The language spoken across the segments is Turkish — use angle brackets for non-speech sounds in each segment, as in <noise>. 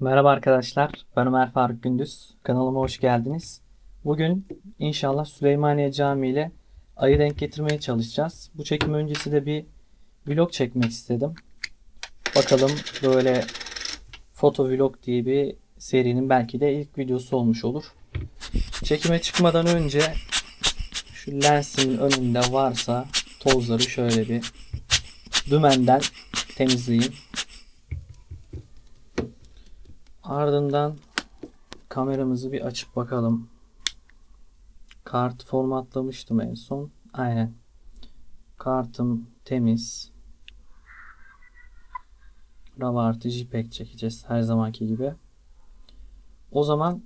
Merhaba arkadaşlar, ben Ömer Faruk Gündüz. Kanalıma hoş geldiniz. Bugün inşallah Süleymaniye Camii ile ayı denk getirmeye çalışacağız. Bu çekim öncesi de bir vlog çekmek istedim. Bakalım böyle foto vlog diye bir serinin belki de ilk videosu olmuş olur. Çekime çıkmadan önce şu lensin önünde varsa tozları şöyle bir dümenden temizleyeyim. Ardından kameramızı bir açıp bakalım. Kart formatlamıştım en son. Aynen. Kartım temiz. RAW artı JPEG çekeceğiz her zamanki gibi. O zaman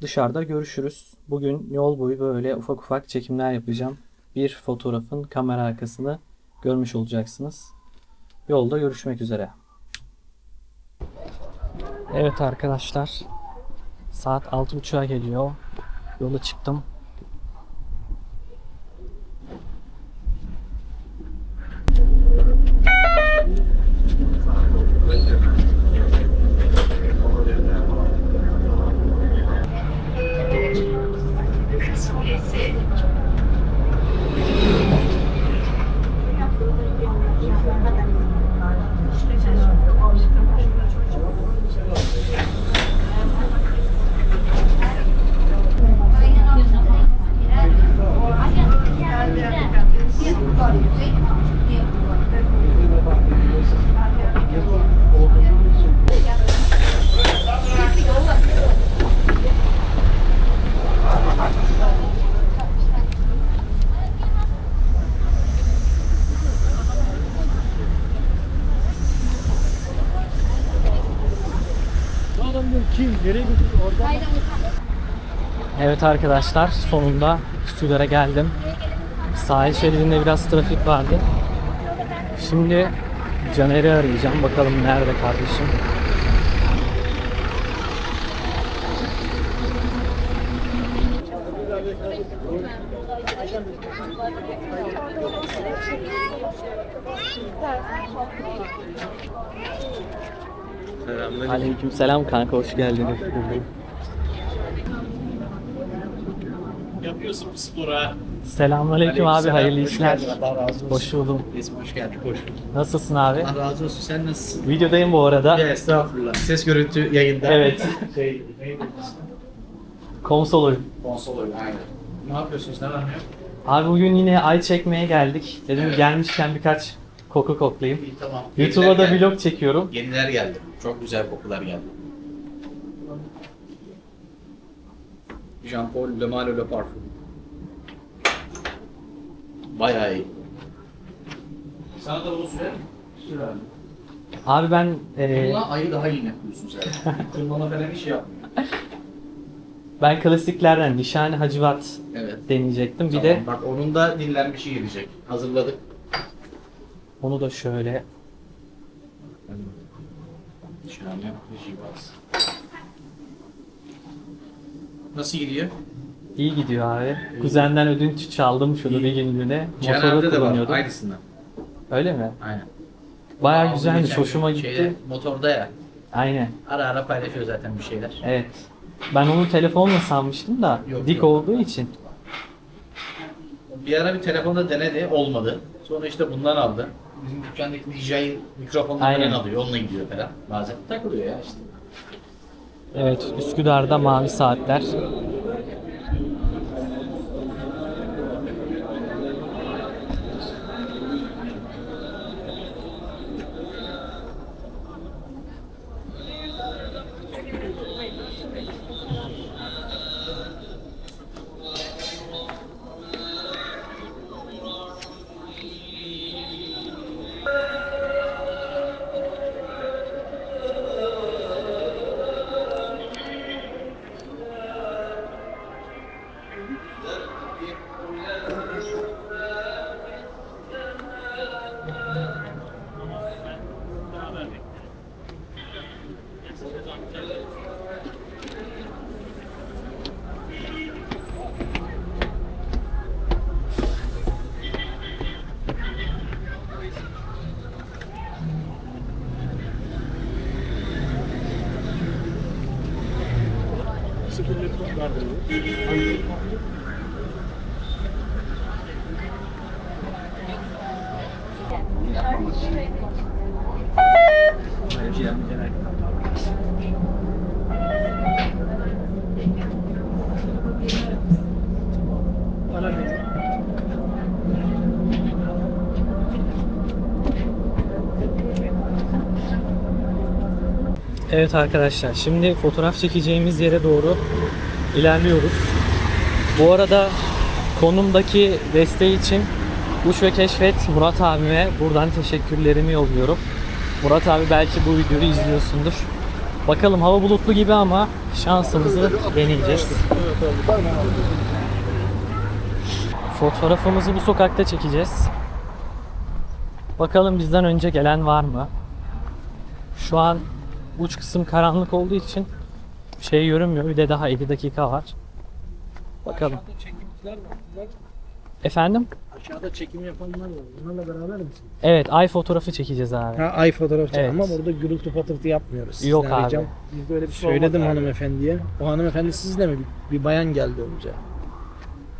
dışarıda görüşürüz. Bugün yol boyu böyle ufak ufak çekimler yapacağım. Bir fotoğrafın kamera arkasını görmüş olacaksınız. Yolda görüşmek üzere. Evet arkadaşlar. Saat 6.30'a geliyor. Yola çıktım. Evet arkadaşlar sonunda Üsküdar'a geldim. Sahil şeridinde biraz trafik vardı. Şimdi Caner'i arayacağım. Bakalım nerede kardeşim. Aleyküm selam kanka hoş geldin. Yapıyorsun bu spora. Selamünaleyküm abi hayırlı Hoş işler. geldin, Allah razı olsun. Hoş buldum. Resim hoş geldin. Hoş bulduk. Nasılsın abi? Allah razı olsun. Sen nasılsın? Videodayım bu arada. Ya estağfurullah. Ses görüntü yayında. Evet. <laughs> Şey, neydi? Konsoluyum. Konsol oyunu. Aynen. Ne yapıyorsunuz? Ne var ne yok? Abi bugün yine ay çekmeye geldik. Dedim Evet. gelmişken birkaç koku koklayayım. İyi tamam. YouTube'a da Yeniler geldi. vlog çekiyorum. Yeniler geldi. Çok güzel kokular geldi. Jean Paul Le Malo Le Parfum. Bayağı iyi. Sana da bunu sürerim. Sürer. Abi ben e, Bununla ayı daha iyi yapıyorsun sen. <laughs> Tırmana falan hiç yapmıyor. ben klasiklerden Nişani Hacivat Evet. deneyecektim. Bir Tamam, de bak onun da dinlenmişi gelecek. Hazırladık. Onu da şöyle Şahane Jibas. Nasıl gidiyor? iyi gidiyor abi. Kuzenden ödünç çaldım şunu bir günlüğüne. Cenaze de var kullanıyordum. aynısından. Öyle mi? Aynen. Bayağı Aldım güzelmiş. geçen Hoşuma gitti. Şeyde, motorda ya. Aynen. Ara ara paylaşıyor zaten bir şeyler. Evet. Ben onu telefonla sanmıştım da Yok, dik yok. olduğu için. Bir ara bir telefonda denedi, olmadı. Sonra işte bundan aldı. Bizim dükkandaki DJI mikrofonla Aynen. falan alıyor, onunla gidiyor falan. Bazen takılıyor ya işte. Evet, Üsküdar'da mavi saatler. sıfır metre darbe. Evet arkadaşlar şimdi fotoğraf çekeceğimiz yere doğru ilerliyoruz. Bu arada konumdaki desteği için Uç ve Keşfet Murat abime buradan teşekkürlerimi yolluyorum. Murat abi belki bu videoyu izliyorsundur. Bakalım hava bulutlu gibi ama şansımızı deneyeceğiz. Fotoğrafımızı bu sokakta çekeceğiz. Bakalım bizden önce gelen var mı? Şu an uç kısım karanlık olduğu için şey görünmüyor. Bir de daha 50 dakika var. Bakalım. Efendim? Aşağıda çekim yapanlar var. Bunlarla beraber misin? Evet, ay fotoğrafı çekeceğiz abi. Ha ay fotoğraf çek Evet. ama burada gürültü patırtı yapmıyoruz. Sizden Yok abi. ricam. Bizde öyle bir şey Söyledim abi. hanımefendiye. O hanımefendi sizle mi? Bir, bir bayan geldi önce.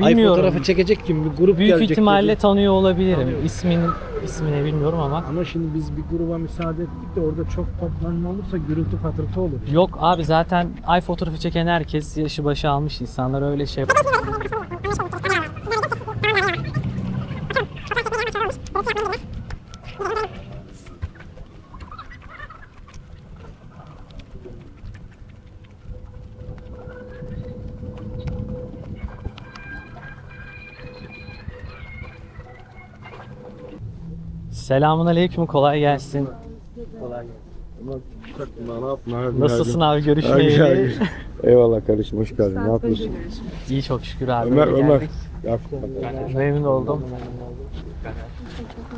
Ay Bilmiyorum. fotoğrafı çekecek kim? Bir grup Büyük gelecek ihtimalle dedi. tanıyor olabilirim. Tanıyorum. İsmin ismini bilmiyorum ama. Ama şimdi biz bir gruba müsaade ettik de orada çok toplanma olursa gürültü patırtı olur. Yok abi zaten ay fotoğrafı çeken herkes yaşı başı almış insanlar öyle şey. <laughs> Selamun aleyküm kolay gelsin. Ne yaptın? Nasılsın abi görüşmeyeli? Eyvallah kardeşim hoş geldin. Ne yapıyorsun? İyi çok şükür abi. Ömer Ömer. geldik. Yakup. Memnun oldum.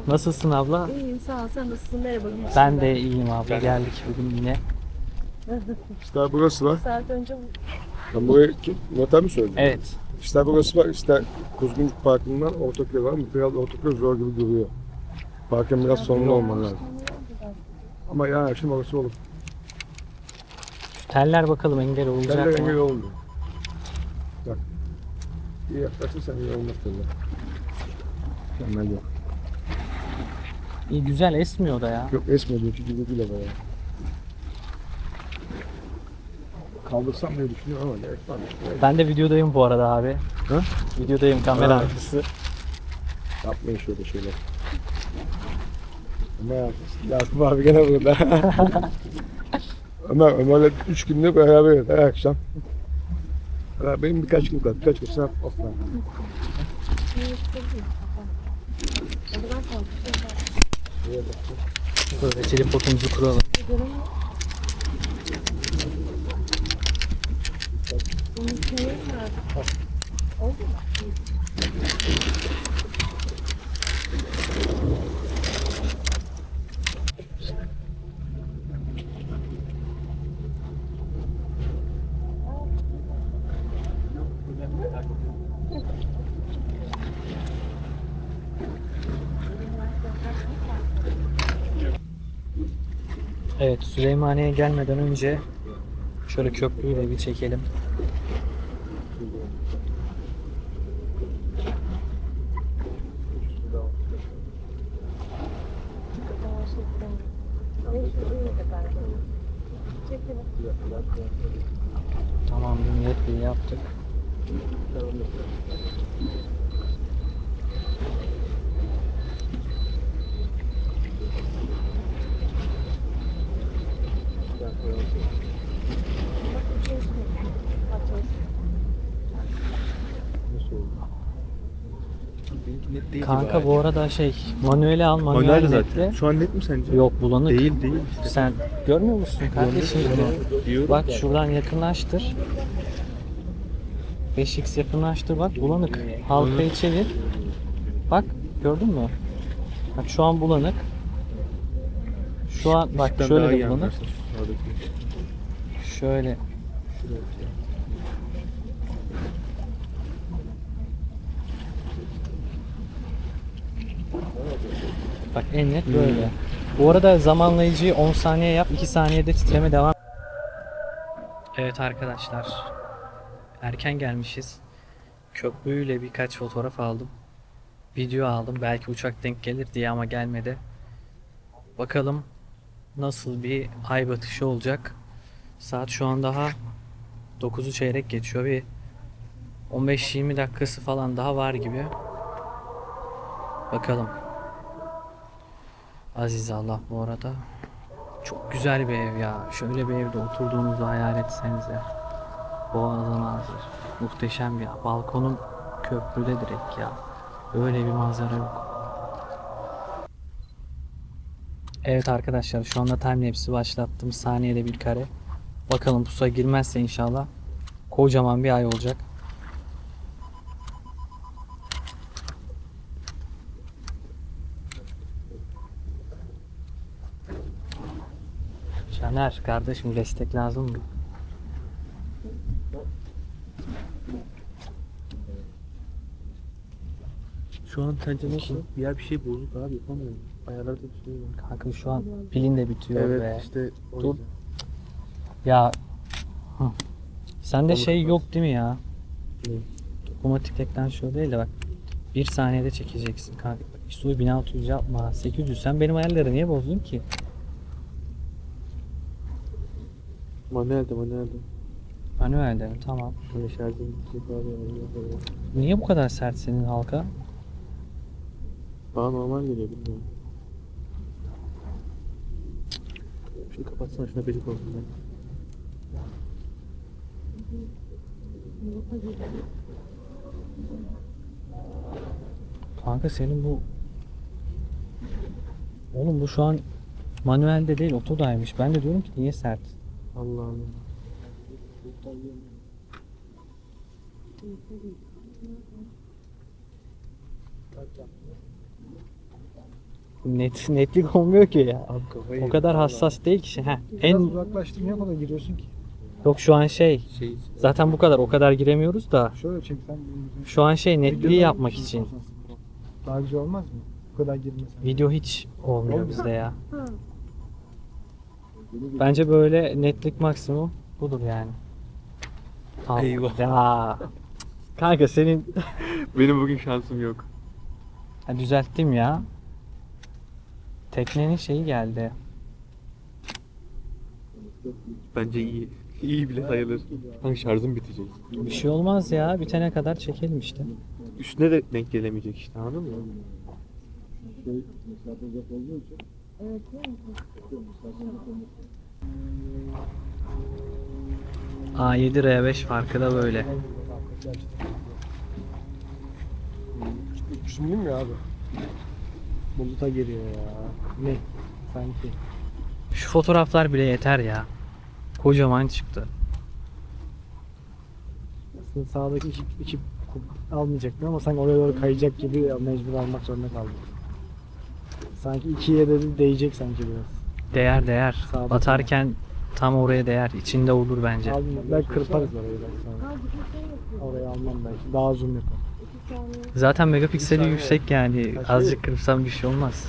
Nasılsın abla? İyiyim sağ ol. Sen nasılsın? Merhaba. Ben de iyiyim abla. Geldik bugün yine. İster burası var. Saat önce Ben buraya kim? Nota mı söyledin? Evet. İster burası var, ister Kuzguncuk Parkı'ndan Ortaköy var mı? Biraz Ortaköy zor gibi duruyor. Parkın biraz sonunda olman lazım. Ama yani şimdi orası olur. Şu teller bakalım engel olacak Sen de mı? engel olmuyor. Bak. İyi yaklaşırsan iyi olmaz tabii. Mükemmel yok. İyi güzel esmiyor da ya. Yok esmedi çünkü var ya. Kaldırsam diye düşünüyorum ama gerek var mı? Ben de videodayım bu arada abi. Hı? Videodayım kamera Ha. arkası. Yapmayın şöyle şeyler. Ömer, Yakup abi gene burada. Ömer, Ömer'le üç günde beraberiz her akşam. Benim birkaç gün kaldı, birkaç gün sınav off var. Böyle tripodumuzu kuralım. Evet Süleymaniye'ye gelmeden önce şöyle köprüyü de bir çekelim. Tamam niyetle yaptık. Kanka bu arada şey manueli al manuel Manuel zaten. Şu an net mi sence? Yok bulanık. Değil değil. Sen görmüyor musun kardeşim bunu? Diyorum Bak da. şuradan yakınlaştır. 5x yakınlaştır bak bulanık. Halkayı çevir. Bak gördün mü? Bak şu an bulanık. Şu an bak Işıktan şöyle de bulanık. Şöyle. Bak en net böyle. Bu arada zamanlayıcıyı 10 saniye yap, 2 saniyede titreme devam. Evet arkadaşlar. erken gelmişiz. Köprüyle birkaç fotoğraf aldım. Video aldım. Belki uçak denk gelir diye ama gelmedi. Bakalım nasıl bir ay batışı olacak. Saat şu an daha 9'u çeyrek geçiyor ve 15-20 dakikası falan daha var gibi. Bakalım. Aziz Allah bu arada. Çok güzel bir ev ya. Şöyle bir evde oturduğunuzu hayal etsenize. Boğazın hazır. Muhteşem ya. Balkonum köprüde direkt ya. Öyle bir manzara yok. Evet arkadaşlar şu anda timelapse'i başlattım. Saniyede bir kare. Bakalım pusa girmezse inşallah kocaman bir ay olacak. Caner kardeşim destek lazım mı? Şu an sence nasıl? Ya bir şey bozuk abi yapamıyorum. Ayarlarda bir şey var. Kanka şu an pilin de bitiyor Evet be. işte o Dur. yüzden. Ya Hı. Sende Olur, şey yok değil mi ya? Ne? Dokunmatik ekran şu değil de bak. Bir saniyede çekeceksin kanka. ISO'yu 1600 yapma. 800 sen benim ayarları niye bozdun ki? Manuelde manuelde. Manuelde mi? Tamam. Hani şarjım bitecek abi. yani yapamıyorum. Niye bu kadar sert senin halka? Bana normal geliyor bilmiyorum. Şunu kapatsana şuna gıcık oldum ben. Kanka senin bu Oğlum bu şu an manuelde değil otodaymış. Ben de diyorum ki niye sert? Allah Allah. Net netlik olmuyor ki ya. Abi kafayı O kadar hassas değil ki. şey. Heh, En en uzaklaştırmaya kadar giriyorsun ki. yok şu an şey. şey Zaten bu kadar o kadar giremiyoruz da Şöyle çeksen. şu an şey netliği yapmak için. Daha güzel olmaz mı? Bu kadar girmesen. Video hiç olmuyor Olmuyor. bizde ya. Bence böyle netlik maksimum budur yani. Tamam. Eyvah. Ya. Kanka senin <laughs> Benim bugün şansım yok. Ha, düzelttim ya. Teknenin şeyi geldi. Bence iyi. İyi bile sayılır. Hangi şarjım bitecek? Bir şey olmaz ya. Bitene kadar çekelim işte. Üstüne de denk gelemeyecek işte anladın mı? A7 R5 farkı da böyle. Düşündün mü abi? Buluta giriyor ya. Ne? Sanki. Şu fotoğraflar bile yeter ya. Kocaman çıktı. Aslında sağdaki iki, iki almayacaktım ama sanki oraya doğru kayacak gibi mecbur almak zorunda kaldım. Sanki ikiye de değecek sanki biraz. Değer değer. Sağda Batarken tam oraya değer. İçinde olur bence. Aldım. Belki kırparız orayı belki sonra. Oraya almam belki. Daha zoom yapar. Zaten megapikseli yüksek yani. Azıcık kırpsam bir şey olmaz.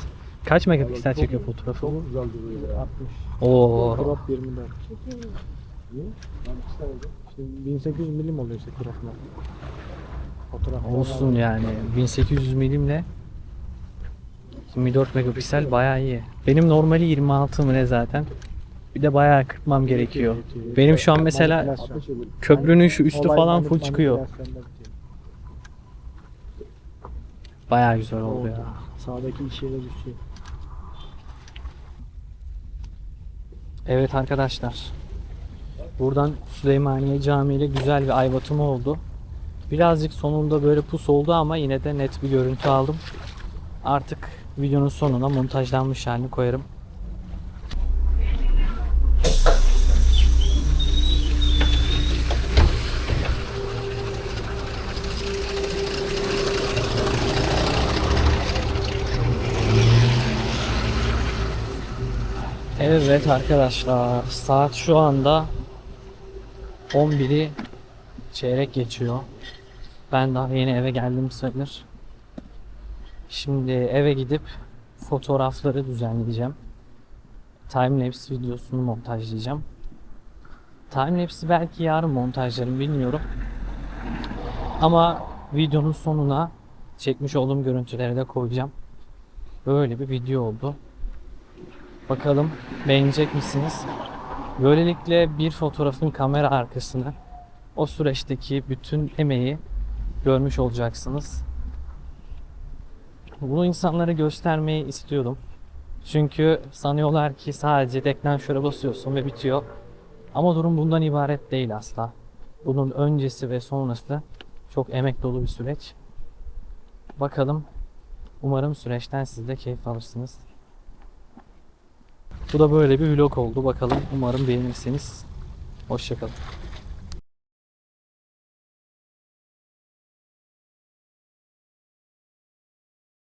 Kaç megapiksel çekiyor fotoğrafı? Çok güzel duruyor ya. 60. Oo. Crop 24. İşte 1800 milim oluyor işte crop'la. Fotoğraf. Olsun yani. 1800 milimle 24 megapiksel bayağı iyi. Benim normali 26 mı ne zaten. Bir de bayağı kırpmam gerekiyor. Benim şu an mesela köprünün şu üstü falan full çıkıyor. Bayağı güzel oldu ya. Sağdaki ikiye de düşüyor. Evet arkadaşlar. Buradan Süleymaniye Camii ile güzel bir ay batımı oldu. Birazcık sonunda böyle pus oldu ama yine de net bir görüntü aldım. Artık videonun sonuna montajlanmış halini koyarım. Evet arkadaşlar saat şu anda 11'i çeyrek geçiyor. Ben daha yeni eve geldim sayılır. Şimdi eve gidip fotoğrafları düzenleyeceğim. Timelapse videosunu montajlayacağım. Timelapse'i belki yarın montajlarım bilmiyorum. Ama videonun sonuna çekmiş olduğum görüntüleri de koyacağım. Böyle bir video oldu. Bakalım beğenecek misiniz? Böylelikle bir fotoğrafın kamera arkasını o süreçteki bütün emeği görmüş olacaksınız. Bunu insanlara göstermeyi istiyordum. Çünkü sanıyorlar ki sadece deklanşöre basıyorsun ve bitiyor. Ama durum bundan ibaret değil asla. Bunun öncesi ve sonrası çok emek dolu bir süreç. Bakalım. Umarım süreçten siz de keyif alırsınız. Bu da böyle bir vlog oldu. Bakalım. Umarım beğenirsiniz. Hoşçakalın.